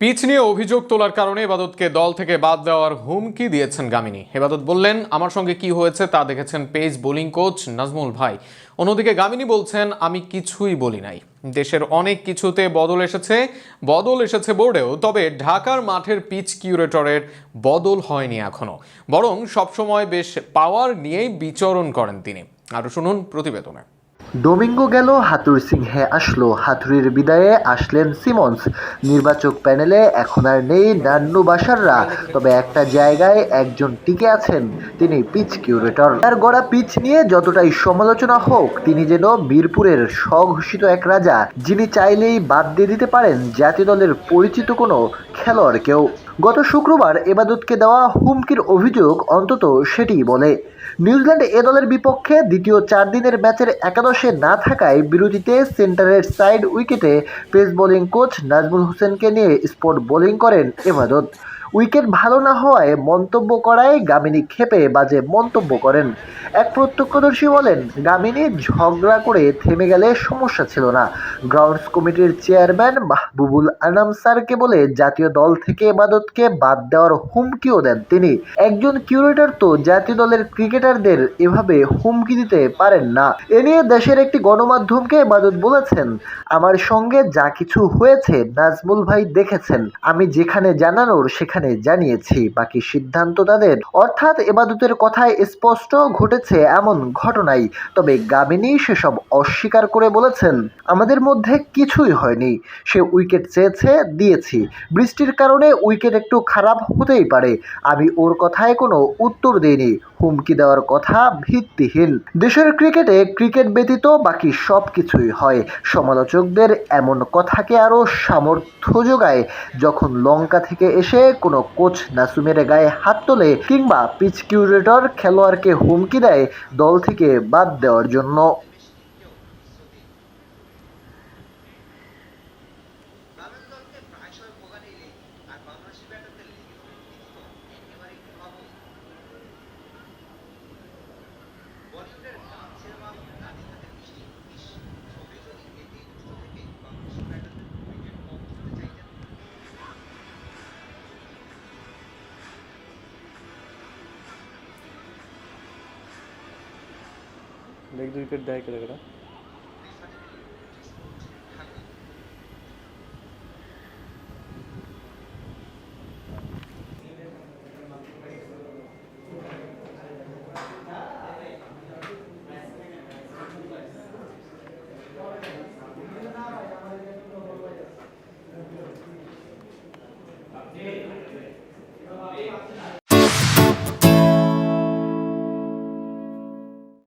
Pitch নিয়ে অভিযোগ তোলার কারণে এবাদতকে দল থেকে বাদ দেওয়ার হুমকি দিয়েছেন গামিনী। এবাদত বললেন, আমার সঙ্গে কি হয়েছে তা দেখেছেন পেজ বোলিং কোচ নাজমুল ভাই। অন্যদিকে গামিনী বলছেন, আমি কিছুই বলি নাই। দেশের অনেক কিছুতে বদল এসেছে বদল এসেছে বোর্ডেও, তবে ঢাকার মাঠের পিচ কিউরেটরের বদল হয়নি এখনও। বরং সবসময় বেশ পাওয়ার নিয়েই বিচরণ করেন তিনি। আরও শুনুন প্রতিবেদনে। ডোমিঙ্গো গেল, হাতুর সিংহে আসলো, হাতুড়ির বিদায়ে আসলেন সিমন্স। নির্বাচক প্যানেলে এখন আর নেই নান্নু বাসাররা, তবে একটা জায়গায় একজন টিকে আছেন, তিনি পিচ কিউরেটর। তার গড়া পিচ নিয়ে যতটাই সমালোচনা হোক, তিনি যেন মিরপুরের স্বঘোষিত এক রাজা, যিনি চাইলেই বাদ দিয়ে দিতে পারেন জাতীয় দলের পরিচিত কোনো খেলোয়াড়কেও। গত শুক্রবার এবাদতকে দেওয়া হুমকির অভিযোগ অন্তত সেটি বলে। নিউজিল্যান্ড এ দলের বিপক্ষে দ্বিতীয় চার দিনের ম্যাচের একাদশে না থাকায় বিরতিতে সেন্টারের সাইড উইকেটে পেস বোলিং কোচ নাজমুল হোসেনকে নিয়ে স্পট বোলিং করেন এবাদত। উইকেট ভালো না হওয়ায় মন্তব্য করায় গামিনী ক্ষেপে বাজে মন্তব্য করেন। এক প্রত্যক্ষদর্শী বলেন, গামিনী ঝগড়া করে থেমে গেলে সমস্যা ছিল না। গ্রাউন্ডস কমিটির চেয়ারম্যান মাহবুবুল আনাম স্যারকে বলে জাতীয় দল থেকে এবাদতকে বাদ দেওয়ার হুমকিও দেন তিনি। একজন কিউরেটর তো জাতীয় দলের ক্রিকেটারদের এভাবে হুমকি দিতে পারেন না। এ নিয়ে দেশের একটি গণমাধ্যমকে এবাদত বলেছেন, আমার সঙ্গে যা কিছু হয়েছে নাজমুল ভাই দেখেছেন। আমি যেখানে জানানোর সেখানে জানিয়েছি, বাকি সিদ্ধান্ত তাদের। অর্থাৎ এবাদতের কথায় স্পষ্ট ঘটেছে এমন ঘটনাই। তবে গামিনী সেসব অস্বীকার করে বলেছেন, আমাদের মধ্যে কিছুই হয়নি। সে উইকেট চেয়েছে, দিয়েছি। বৃষ্টির কারণে উইকেট একটু খারাপ হতেই পারে। আমি ওর কথায় কোনো উত্তর দিইনি। হুমকি দেওয়ার কথা ভিত্তিহীন। দেশের ক্রিকেটে ক্রিকেট ব্যতীত বাকি সব কিছুই হয়। সমালোচকদের এমন কথাকে আরও সামর্থ্য যোগায়, যখন লঙ্কা থেকে এসে কোনো কোচ নাসুমের গায়ে হাত তোলে কিংবা পিচ কিউরেটর খেলোয়াড়কে হুমকি দেয়, দল থেকে বাদ দেওয়ার জন্য। লেগ দুই উইকেট দেয় কেটে